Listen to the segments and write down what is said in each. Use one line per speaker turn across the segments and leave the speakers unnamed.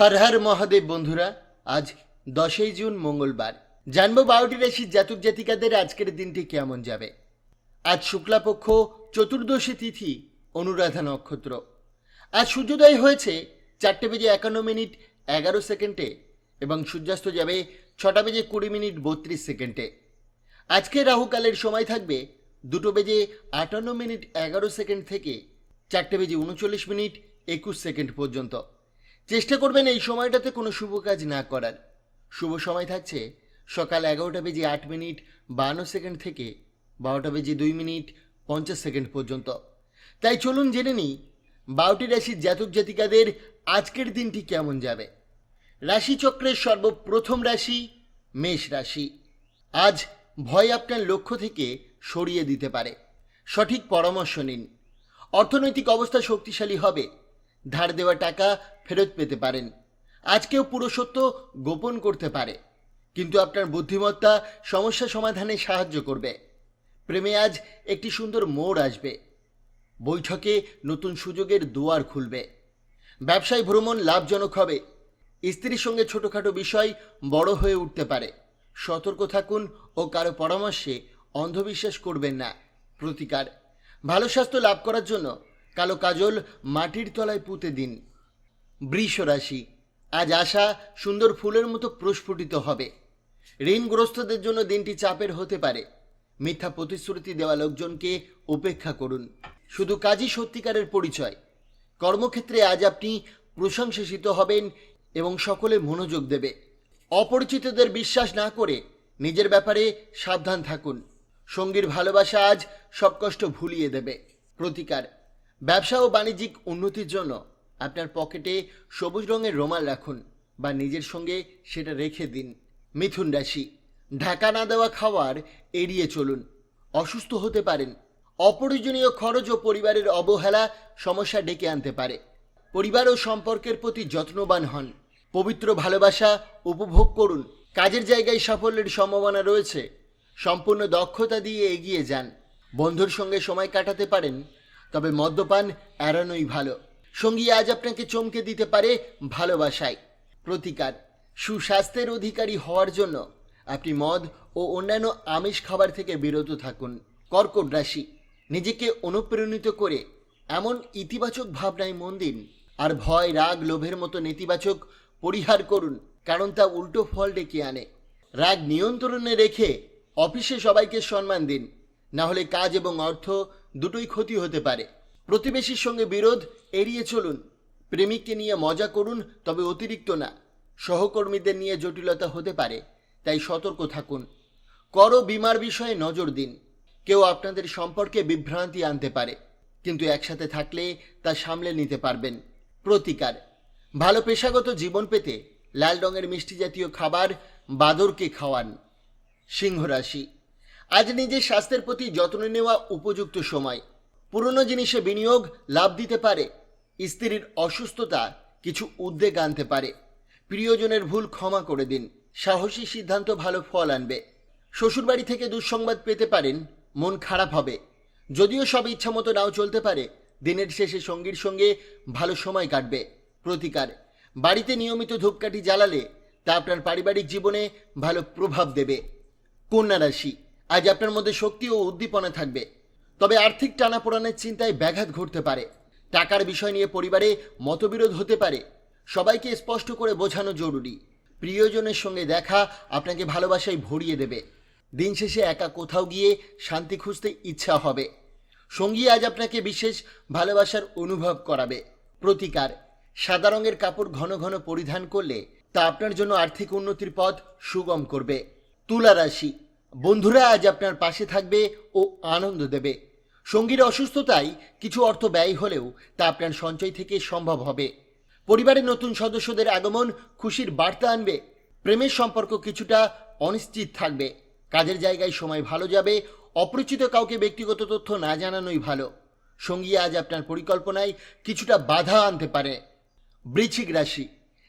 হর হর মহাদেব বন্ধুরা, আজ দশই জুন মঙ্গলবার। জানব বারোটি রাশির জাতক জাতিকাদের আজকের দিনটি কেমন যাবে। আজ শুক্লাপক্ষ চতুর্দশী তিথি, অনুরাধা নক্ষত্র। আজ সূর্যোদয় হয়েছে, চারটে বেজে একান্ন মিনিট এগারো সেকেন্ডে এবং সূর্যাস্ত যাবে ছটা বেজে কুড়ি মিনিট বত্রিশ সেকেন্ডে। আজকে রাহুকালের সময় থাকবে, দুটো বেজে আটান্ন মিনিট এগারো সেকেন্ড থেকে চারটে বেজে উনচল্লিশ মিনিট একুশ সেকেন্ড পর্যন্ত। চেষ্টা করবেন এই সময়টাতে কোনো শুভ কাজ না করার। শুভ সময় থাকছে সকাল এগারোটা বেজে আট মিনিট, বান্ন সেকেন্ড থেকে বারোটা বেজে দুই মিনিট, পঞ্চাশ সেকেন্ড পর্যন্ত। তাই চলুন জেনে নিই, বারোটি রাশির জাতক জাতিকাদের আজকের দিনটি কেমন যাবে? রাশিচক্রের সর্বপ্রথম রাশি মেষ রাশি। আজ ভয় আপনার লক্ষ্য থেকে সরিয়ে দিতে পারে। সঠিক পরামর্শ নিন। অর্থনৈতিক অবস্থা শক্তিশালী হবে। ধার দেওয়া টাকা ফেরত পেতে পারেন। আজকেও পুরো সত্য গোপন করতে পারে। কিন্তু আপনার বুদ্ধিমত্তা সমস্যা সমাধানে সাহায্য করবে। প্রেমে আজ একটি সুন্দর মোড় আসবে। বৈঠকে নতুন সুযোগের দুয়ার খুলবে। ব্যবসায় ভ্রমণ লাভজনক হবে। স্ত্রীর সঙ্গে ছোটোখাটো বিষয় বড় হয়ে উঠতে পারে। সতর্ক থাকুন ও কারও পরামর্শে অন্ধবিশ্বাস করবেন না। প্রতিকার। ভালো স্বাস্থ্য লাভ করার জন্য কালো কাজল মাটির তলায় পুঁতে দিন। বৃষ রাশি আজ আশা সুন্দর ফুলের মতো প্রস্ফুটিত হবে। ঋণগ্রস্তদের জন্য দিনটি চাপের হতে পারে। মিথ্যা প্রতিশ্রুতি দেওয়া লোকজনকে উপেক্ষা করুন। শুধু কাজই সত্যিকারের পরিচয়। কর্মক্ষেত্রে আজ আপনি প্রশংসিত হবেন এবং সকলে মনোযোগ দেবে। অপরিচিতদের বিশ্বাস না করে নিজের ব্যাপারে সাবধান থাকুন। সঙ্গীর ভালোবাসা আজ সব কষ্ট ভুলিয়ে দেবে। প্রতিকার। ব্যবসা ও বাণিজ্যিক উন্নতির জন্য আপনার পকেটে সবুজ রঙের রোমাল রাখুন বা নিজের সঙ্গে সেটা রেখে দিন। মিথুন রাশি, ঢাকা না দেওয়া খাওয়ার এড়িয়ে চলুন। অসুস্থ হতে পারেন। অপ্রয়োজনীয় খরচ ও পরিবারের অবহেলা সমস্যা ডেকে আনতে পারে। পরিবার ও সম্পর্কের প্রতি যত্নবান হন। পবিত্র ভালোবাসা উপভোগ করুন। কাজের জায়গায় সাফল্যের সম্ভাবনা রয়েছে। সম্পূর্ণ দক্ষতা দিয়ে এগিয়ে যান। বন্ধুর সঙ্গে সময় কাটাতে পারেন। তবে মদ্যপান এড়ানোই ভালো। সঙ্গী আজ আপনাকে চমকে দিতে পারে ভালোবাসায়। প্রতিকার, সুস্বাস্থ্যের অধিকারী হওয়ার জন্য আপনি মদ ও অন্যান্য আমিষ খাবার থেকে বিরত থাকুন। কর্কট রাশি, নিজেকে অনুপ্রেরণিত করে এমন ইতিবাচক ভাবনায় মন দিন আর ভয়, রাগ, লোভের মতো নেতিবাচক পরিহার করুন, কারণ তা উল্টো ফল ডেকে আনে। রাগ নিয়ন্ত্রণে রেখে অফিসে সবাইকে সম্মান দিন না হলে কাজ এবং অর্থ দুটোই ক্ষতি হতে পারে। প্রতিবেশীর সঙ্গে বিরোধ, এড়িয়ে চলুন। প্রেমিককে নিয়ে মজা করুন, তবে অতিরিক্ত না। সহকর্মীদের নিয়ে জটিলতা হতে পারে, তাই সতর্ক থাকুন। কর বিমার বিষয়ে নজর দিন। কেউ আপনাদের সম্পর্কে বিভ্রান্তি আনতে পারে, কিন্তু একসাথে থাকলে তা সামলে নিতে পারবেন। প্রতিকার। ভালো পেশাগত জীবন পেতে লাল রঙের মিষ্টি জাতীয় খাবার বাদরকে খাওয়ান। সিংহ রাশি আজ নিজের স্বাস্থ্যের প্রতি যত্ন নেওয়া উপযুক্ত সময়। পুরনো জিনিসে বিনিয়োগ লাভ দিতে পারে। স্ত্রীর অসুস্থতা কিছু উদ্বেগ আনতে পারে। প্রিয়জনের ভুল ক্ষমা করে দিন। সাহসী সিদ্ধান্ত ভালো ফল আনবে। শ্বশুরবাড়ি থেকে দুঃসংবাদ পেতে পারেন, মন খারাপ হবে। যদিও সব ইচ্ছা মতো নাও চলতে পারে, দিনের শেষে সঙ্গীর সঙ্গে ভালো সময় কাটবে। প্রতিকার। বাড়িতে নিয়মিত ধূপকাঠি জ্বালালে তা আপনার পারিবারিক জীবনে ভালো প্রভাব দেবে। কন্যা রাশি। আজ আপনার মধ্যে শক্তি ও উদ্দীপনা থাকবে। তবে আর্থিক টানাপোড়ানের চিন্তায় ব্যাঘাত ঘটতে পারে। টাকার বিষয় নিয়ে পরিবারে মতবিরোধ হতে পারে। সবাইকে স্পষ্ট করে বোঝানো জরুরি। প্রিয়জনের সঙ্গে দেখা আপনাকে ভালোবাসায় ভরিয়ে দেবে। দিন শেষে একা কোথাও গিয়ে শান্তি খুঁজতে ইচ্ছা হবে। সঙ্গী আজ আপনাকে বিশেষ ভালোবাসার অনুভব করাবে। প্রতিকার। সাদা রঙের কাপড় ঘন ঘন পরিধান করলে তা আপনার জন্য আর্থিক উন্নতির পথ সুগম করবে। তুলা রাশি। বন্ধুরা, আজ আপনার পাশে থাকবে ও আনন্দ দেবে। সঙ্গীর অসুস্থতায় কিছু অর্থ ব্যয় হলেও তা আপনার সঞ্চয় থেকে সম্ভব হবে। পরিবারের নতুন সদস্যদের আগমন খুশির বার্তা আনবে। প্রেমের সম্পর্ক কিছুটা অনিশ্চিত থাকবে। কাজের জায়গায় সময় ভালো যাবে, অপরিচিত কাউকে ব্যক্তিগত তথ্য না জানানোই ভালো। সঙ্গী আজ আপনার পরিকল্পনায় কিছুটা বাধা আনতে পারে। বৃশ্চিক রাশি,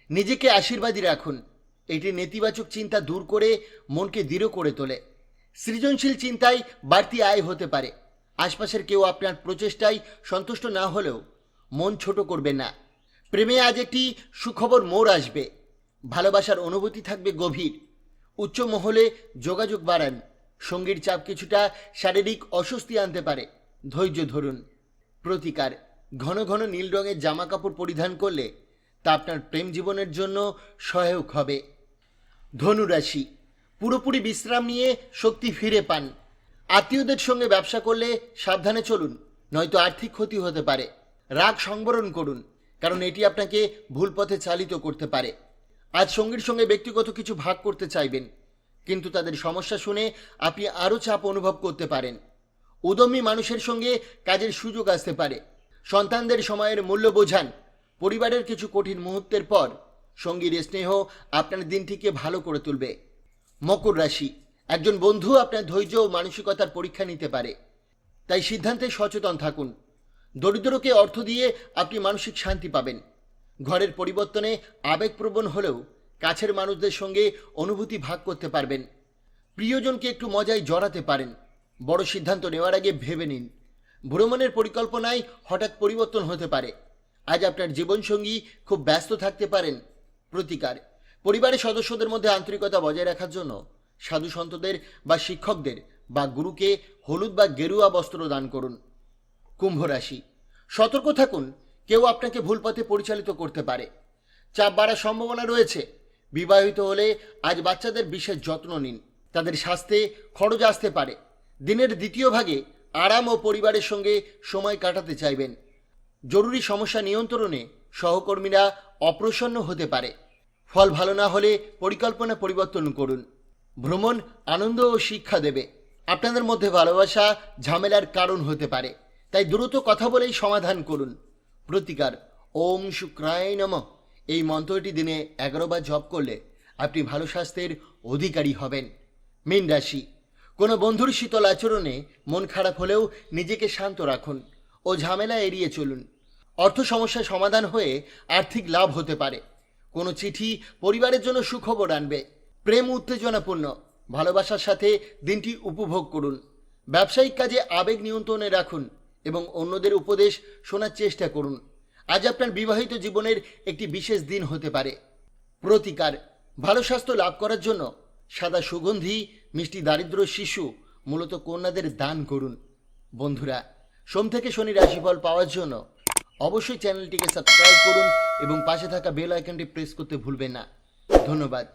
নিজেকে আশীর্বাদী রাখুন। এটি নেতিবাচক চিন্তা দূর করে মনকে দৃঢ় করে তোলে। সৃজনশীল চিন্তায় বাড়তি আয় হতে পারে। আশপাশের কেউ আপনার প্রচেষ্টায় সন্তুষ্ট না হলেও মন ছোট করবে না। প্রেমে আজ একটি সুখবর মোড় আসবে। ভালোবাসার অনুভূতি থাকবে গভীর। উচ্চ মহলে যোগাযোগ বাড়ান। সঙ্গীর চাপ কিছুটা শারীরিক অস্বস্তি আনতে পারে। ধৈর্য ধরুন। প্রতিকার। ঘন ঘন নীল রঙের জামা কাপড় পরিধান করলে তা আপনার প্রেম জীবনের জন্য সহায়ক হবে। ধনুরাশি। পুরোপুরি বিশ্রাম নিয়ে শক্তি ফিরে পান। আত্মীয়দের সঙ্গে ব্যবসা করলে সাবধানে চলুন, নয়তো আর্থিক ক্ষতি হতে পারে। রাগ সংবরণ করুন, কারণ এটি আপনাকে ভুল পথে চালিত করতে পারে। আজ সঙ্গীর সঙ্গে ব্যক্তিগত কিছু ভাগ করতে চাইবেন, কিন্তু তাদের সমস্যা শুনে আপনি আরও চাপ অনুভব করতে পারেন। উদমী মানুষের সঙ্গে কাজের সুযোগ আসতে পারে। সন্তানদের সময়ের মূল্য বোঝান। পরিবারের কিছু কঠিন মুহূর্তের পর সঙ্গীর স্নেহ আপনার দিনটিকে ভালো করে তুলবে। মকর রাশি। একজন বন্ধু আপনার ধৈর্য ও মানসিকতার পরীক্ষা নিতে পারে। তাই সিদ্ধান্তে সচেতন থাকুন। দরিদ্রকে অর্থ দিয়ে আপনি মানসিক শান্তি পাবেন। ঘরের পরিবর্তনে আবেগপ্রবণ হলেও কাছের মানুষদের সঙ্গে অনুভূতি ভাগ করতে পারবেন। প্রিয়জনকে একটু মজায় জড়াতে পারেন। বড় সিদ্ধান্ত নেওয়ার আগে ভেবে নিন। ভ্রমণের পরিকল্পনায় হঠাৎ পরিবর্তন হতে পারে। আজ আপনার জীবনসঙ্গী খুব ব্যস্ত থাকতে পারেন। প্রতিকার। পরিবারের সদস্যদের মধ্যে আন্তরিকতা বজায় রাখার জন্য সাধু সন্তদের বা শিক্ষকদের বা গুরুকে হলুদ বা গেরুয়া বস্ত্র দান করুন। কুম্ভ রাশি। সতর্ক থাকুন, কেউ আপনাকে ভুল পথে পরিচালিত করতে পারে। চাপ বাড়ার সম্ভাবনা রয়েছে। বিবাহিত হলে আজ বাচ্চাদের বিশেষ যত্ন নিন। তাদের স্বাস্থ্যে খরচ আসতে পারে। দিনের দ্বিতীয় ভাগে আরাম ও পরিবারের সঙ্গে সময় কাটাতে চাইবেন। জরুরি সমস্যা নিয়ন্ত্রণে সহকর্মীরা অপ্রসন্ন হতে পারে। ফল ভালো না হলে পরিকল্পনা পরিবর্তন করুন। ভ্রমণ আনন্দ ও শিক্ষা দেবে। আপনাদের মধ্যে ভালোবাসা ঝামেলার কারণ হতে পারে। তাই দ্রুত কথা বলেই সমাধান করুন। প্রতিকার, ওম শুক্রায় নম। এই মন্ত্রটি দিনে এগারো বার জপ করলে আপনি ভালো স্বাস্থ্যের অধিকারী হবেন। মীন রাশি, কোনো বন্ধুর শীতল আচরণে মন খারাপ হলেও নিজেকে শান্ত রাখুন ও ঝামেলা এড়িয়ে চলুন। অর্থ সমস্যার সমাধান হয়ে আর্থিক লাভ হতে পারে। কোনো চিঠি পরিবারের জন্য সুখবর আনবে। প্রেম উত্তেজনাপূর্ণ। ভালোবাসার সাথে দিনটি উপভোগ করুন। ব্যবসায়িক কাজে আবেগ নিয়ন্ত্রণে রাখুন এবং অন্যদের উপদেশ শোনার চেষ্টা করুন। আজ আপনার বিবাহিত জীবনের একটি বিশেষ দিন হতে পারে। প্রতিকার। ভালো স্বাস্থ্য লাভ করার জন্য সাদা সুগন্ধি, মিষ্টি দারিদ্র শিশু, মূলত কন্যাদের দান করুন। বন্ধুরা, সোম থেকে শনি রাশিফল পাওয়ার জন্য অবশ্যই চ্যানেলটিকে সাবস্ক্রাইব করুন এবং পাশে থাকা বেল আইকনটি প্রেস করতে ভুলবেন না। ধন্যবাদ।